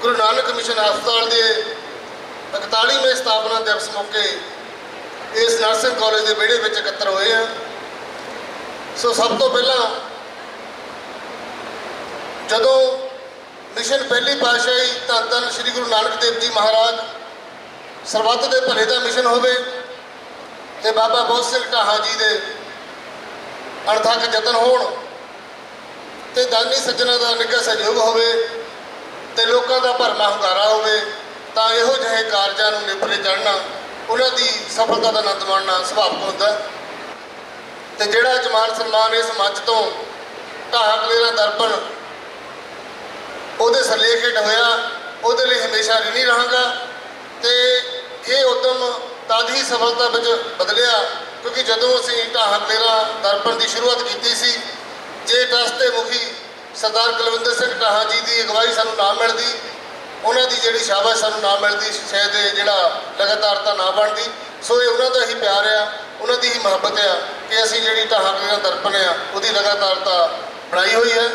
Guru Nanak mission ਹਸਪਤਾਲ ਦੇ 41ਵੇਂ ਸਥਾਪਨਾ ਦਿਵਸ ਮੌਕੇ ਇਸ ਨਰਸਿੰਗ ਕਾਲਜ ਦੇ ਵਿਹੜੇ ਵਿੱਚ ਇਕੱਤਰ ਹੋਏ ਆ। ਸੋ ਸਭ ਤੋਂ ਪਹਿਲਾਂ ਜਦੋਂ ਮਿਸ਼ਨ ਪਹਿਲੀ ਪਾਤਸ਼ਾਹੀ ਧੰਨ ਧੰਨ ਸ੍ਰੀ ਗੁਰੂ ਨਾਨਕ ਦੇਵ ਜੀ ਮਹਾਰਾਜ ਸਰਬੱਤ ਦੇ ਭਲੇ ਦਾ ਮਿਸ਼ਨ ਹੋਵੇ ਤੇ ਬਾਬਾ ਬੋਧ ਸਿੰਘ ਢਾਹਾਂ ਜੀ ਦੇ ਅਣਥੱਕ ਯਤਨ ਹੋਣ ਤੇ ਦਾਨੀ ਸੱਜਣਾ ਦਾ ਨਿੱਘਾ ਸਹਿਯੋਗ ਹੋਵੇ ਤੇ ਲੋਕਾਂ ਦਾ ਭਰਮਾ ਹੁੰਗਾਰਾ ਹੋਵੇ, ਤਾਂ ਇਹੋ ਜਿਹੇ ਕਾਰਜਾਂ ਨੂੰ ਨਿਪਰੇ ਚੜ੍ਹਨਾ, ਉਹਨਾਂ ਦੀ ਸਫਲਤਾ ਦਾ ਆਨੰਦ ਮਾਣਨਾ ਸੁਭਾਵਿਕ ਹੁੰਦਾ ਹੈ। ਤੇ ਜਿਹੜਾ ਜਮਾਨ ਸਨਮਾਨ ਇਸ ਮੰਚ ਤੋਂ ਢਾਹਾਂ ਦਰਪਣ ਉਹਦੇ ਸਰਲੇਖ ਹੇਠ ਹੋਇਆ, ਉਹਦੇ ਲਈ ਹਮੇਸ਼ਾ ਰਿਣੀ ਰਹਾਂਗਾ, ਤੇ ਇਹ ਉਦਮ ਤਦ ਹੀ ਸਫਲਤਾ ਵਿੱਚ ਬਦਲਿਆ, ਕਿਉਂਕਿ ਜਦੋਂ ਅਸੀਂ ਢਾਹਾਂ ਦਰਪਣ ਦੀ ਸ਼ੁਰੂਆਤ ਕੀਤੀ ਸੀ, ਜੇ ਟਰਸਟ ਦੇ ਮੁਖੀ ਸਰਦਾਰ ਕੁਲਵਿੰਦਰ ਸਿੰਘ ਢਾਹਾਂ ਜੀ ਦੀ ਅਗਵਾਈ ਸਾਨੂੰ ਨਾ ਮਿਲਦੀ। ਉਹਨਾਂ ਦੀ ਜਿਹੜੀ ਸ਼ਾਬਾਸ਼ ਸਾਨੂੰ ਨਾ ਮਿਲਦੀ, ਸ਼ਾਇਦ ਇਹ ਜਿਹੜਾ ਲਗਾਤਾਰਤਾ ਨਾ ਬਣਦੀ। ਸੋ ਇਹ ਉਹਨਾਂ ਦਾ ਹੀ ਪਿਆਰ ਆ, ਉਹਨਾਂ ਦੀ ਹੀ ਮੁਹੱਬਤ ਆ ਕਿ ਅਸੀਂ ਜਿਹੜੀ ਢਾਹਾਂ ਕਲੇਰਾ ਦਰਪਣ ਆ, ਉਹਦੀ ਲਗਾਤਾਰਤਾ ਬਣਾਈ ਹੋਈ ਹੈ।